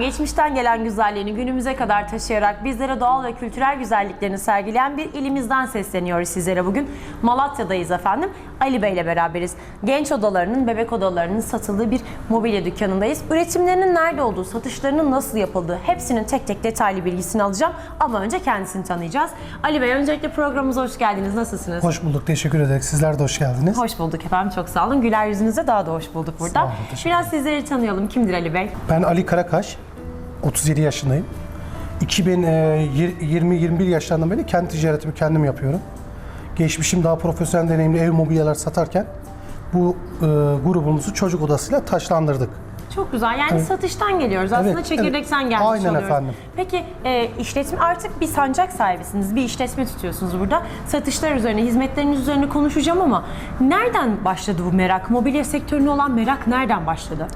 geçmişten gelen güzelliğini günümüze kadar taşıyarak bizlere doğal ve kültürel güzelliklerini sergileyen bir ilimizden sesleniyoruz sizlere bugün. Malatya'dayız efendim. Ali Bey ile beraberiz. Genç odalarının, bebek odalarının satıldığı bir mobilya dükkanındayız. Üretimlerinin nerede olduğu, satışlarının nasıl yapıldığı hepsinin tek tek detaylı bilgisini alacağım. Ama önce kendisini tanıyacağız. Ali Bey öncelikle programımıza hoş geldiniz. Nasılsınız? Hoş bulduk, teşekkür ederiz. Sizler de hoş geldiniz. Hoş bulduk efendim. Çok sağ olun. Güler yüzünüze daha da hoş bulduk burada. Sağ olun, Biraz sizleri tanıyalım. Kimdir Ali Bey? Ben Ali Karakaş, 37 yaşındayım. 2020-21 yaşlarından beri kendi ticaretimi kendim yapıyorum. Geçmişim daha profesyonel deneyimli ev mobilyalar satarken bu e, grubumuzu çocuk odasıyla taşlandırdık. Çok güzel. Yani satıştan geliyoruz. Aslında Evet, çekirdekten evet. gelmiş Aynen oluyoruz. efendim. Peki e, işletme artık bir sancak sahibisiniz. Bir işletme tutuyorsunuz burada. Satışlar üzerine, hizmetleriniz üzerine konuşacağım ama nereden başladı bu merak? Mobilya sektörüne olan merak nereden başladı?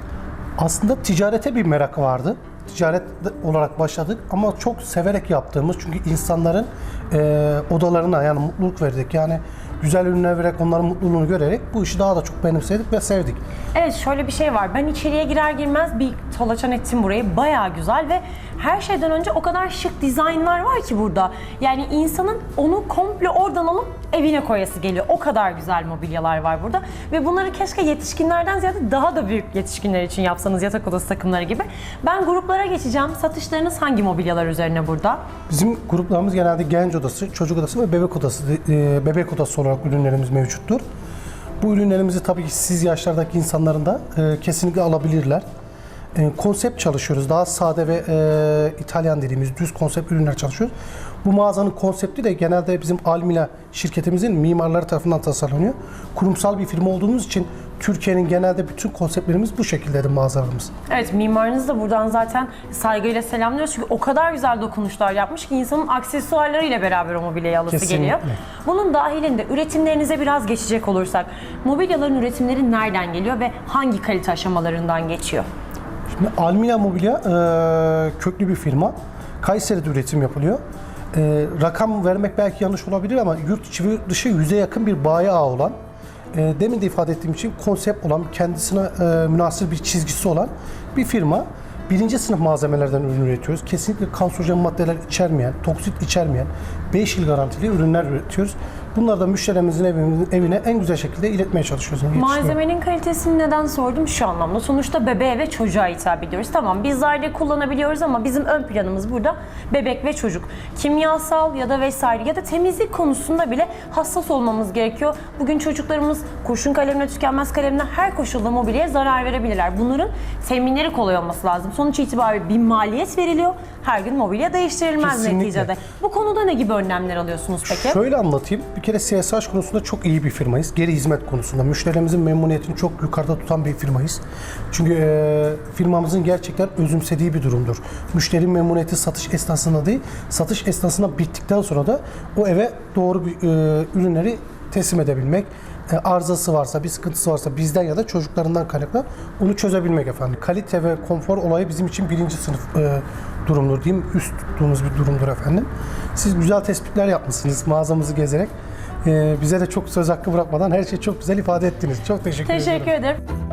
Aslında ticarete bir merak vardı. Ticaret olarak başladık ama çok severek yaptığımız çünkü insanların e, odalarına yani mutluluk verdik. Yani güzel ürünler vererek onların mutluluğunu görerek bu işi daha da çok benimsedik ve sevdik. Evet şöyle bir şey var. Ben içeriye girer girmez bir tolaçan ettim burayı. Bayağı güzel ve her şeyden önce o kadar şık dizaynlar var ki burada. Yani insanın onu komple oradan alıp evine koyası geliyor. O kadar güzel mobilyalar var burada. Ve bunları keşke yetişkinlerden ziyade daha da büyük yetişkinler için yapsanız yatak odası takımları gibi. Ben gruplara geçeceğim. Satışlarınız hangi mobilyalar üzerine burada? Bizim gruplarımız genelde genç odası, çocuk odası ve bebek odası, e, bebek odası olarak ürünlerimiz mevcuttur. Bu ürünlerimizi tabii ki siz yaşlardaki insanların da e, kesinlikle alabilirler. E, konsept çalışıyoruz. Daha sade ve e, İtalyan dediğimiz düz konsept ürünler çalışıyoruz. Bu mağazanın konsepti de genelde bizim Almila şirketimizin mimarları tarafından tasarlanıyor. Kurumsal bir firma olduğumuz için Türkiye'nin genelde bütün konseptlerimiz bu şekildedir mağazalarımız. Evet mimarınızı da buradan zaten saygıyla selamlıyoruz. Çünkü o kadar güzel dokunuşlar yapmış ki insanın aksesuarlarıyla beraber o mobilyayı alısı Kesinlikle. geliyor. Bunun dahilinde üretimlerinize biraz geçecek olursak mobilyaların üretimleri nereden geliyor ve hangi kalite aşamalarından geçiyor? Şimdi Almila Mobilya e, köklü bir firma. Kayseri'de üretim yapılıyor. E, rakam vermek belki yanlış olabilir ama yurt içi ve yurt dışı yüze yakın bir bayi ağı olan, e, demin de ifade ettiğim için konsept olan, kendisine e, münasır bir çizgisi olan bir firma. Birinci sınıf malzemelerden ürün üretiyoruz. Kesinlikle kanserojen maddeler içermeyen, toksit içermeyen 5 yıl garantili ürünler üretiyoruz. Bunları da müşterimizin evine, en güzel şekilde iletmeye çalışıyoruz. Malzemenin kalitesini neden sordum şu anlamda. Sonuçta bebeğe ve çocuğa hitap ediyoruz. Tamam bizler de kullanabiliyoruz ama bizim ön planımız burada bebek ve çocuk. Kimyasal ya da vesaire ya da temizlik konusunda bile hassas olmamız gerekiyor. Bugün çocuklarımız kurşun kalemine, tükenmez kalemine her koşulda mobilyaya zarar verebilirler. Bunların teminleri kolay olması lazım. Sonuç itibariyle bir maliyet veriliyor. Her gün mobilya değiştirilmez Kesinlikle. neticede. Bu konuda ne gibi önlemler alıyorsunuz peki? Şöyle anlatayım. Bir kere CSH konusunda çok iyi bir firmayız. Geri hizmet konusunda. Müşterilerimizin memnuniyetini çok yukarıda tutan bir firmayız. Çünkü e, firmamızın gerçekten özümsediği bir durumdur. Müşteri memnuniyeti satış esnasında değil, satış esnasında bittikten sonra da o eve doğru bir, e, ürünleri teslim edebilmek. E, arızası varsa, bir sıkıntısı varsa bizden ya da çocuklarından kaynaklı onu çözebilmek efendim. Kalite ve konfor olayı bizim için birinci sınıf e, durumdur diyeyim. Üst tuttuğumuz bir durumdur efendim. Siz güzel tespitler yapmışsınız mağazamızı gezerek. E, bize de çok söz hakkı bırakmadan her şeyi çok güzel ifade ettiniz. Çok teşekkür, ederim. Teşekkür ederim.